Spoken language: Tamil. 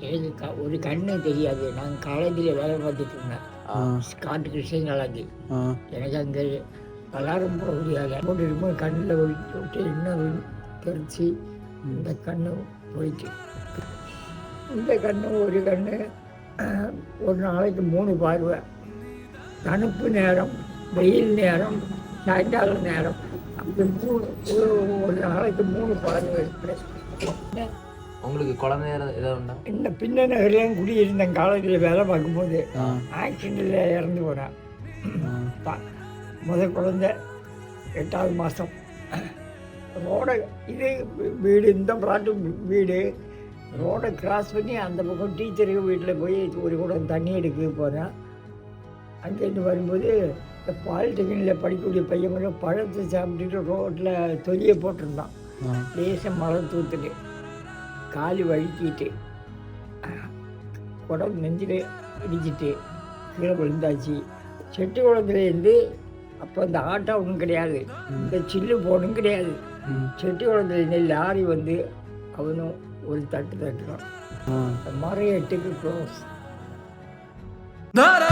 எனக்கு ஒரு கண்ணு தெரியாது. நான் காலேஜில் வேலை பார்த்துட்டு இருந்தேன். காட்டு கிருஷ்ணங்களாக்கி ஆ. எனக்கு அங்கே வளரும் போக முடியாது. போட்டு இருக்கும்போது கண்ணில் விட்டு இன்னும் தெரிச்சு இந்த கண்ணு போயிட்டு இந்த கண்ணு ஒரு கண்ணு. ஒரு நாளைக்கு மூணு பார்வை. தணுப்பு நேரம் வெயில் நேரம் சாயங்காலம் நேரம். அப்படி மூணு ஒரு ஒரு நாளைக்கு மூணு பார்வை இருக்கு. உங்களுக்கு குழந்தை ஏதாவது இந்த பின்ன நகர்லையும் குடியிருந்தேன் காலேஜில் வேலை பார்க்கும்போது ஆக்சிடெண்ட்டில் இறந்து போனேன். ஆ. பா- முத குழந்தை எட்டாவது மாதம் ரோடை இது வீடு இந்த பிளாட்டு வீடு. ரோடை கிராஸ் பண்ணி அந்த பக்கம் டீச்சருக்கு வீட்டில் போய் ஒரு குடம் தண்ணி எடுக்க போனேன். அங்கேருந்து வரும்போது இந்த பாலிடெக்னிக்கில் படிக்கக்கூடிய பையன் பழத்தை சாப்பிட்டுட்டு ரோட்டில் தொலியை போட்டிருந்தான். ஆ. லேசம் மழை தூத்துட்டு காலு வழுக்கிட்டு குடம் நெஞ்சில் இடிச்சிட்டு கீழே விழுந்தாச்சு. செட்டு குளத்துலேருந்து அப்போ இந்த ஆட்டோ ஒன்றும் கிடையாது. இந்த சில்லு போனும் கிடையாது. செட்டு குளத்துலேருந்து லாரி வந்து அவனும் ஒரு தட்டு தட்டுறான். மரம் எட்டுக்கு க்ளோஸ் நாரா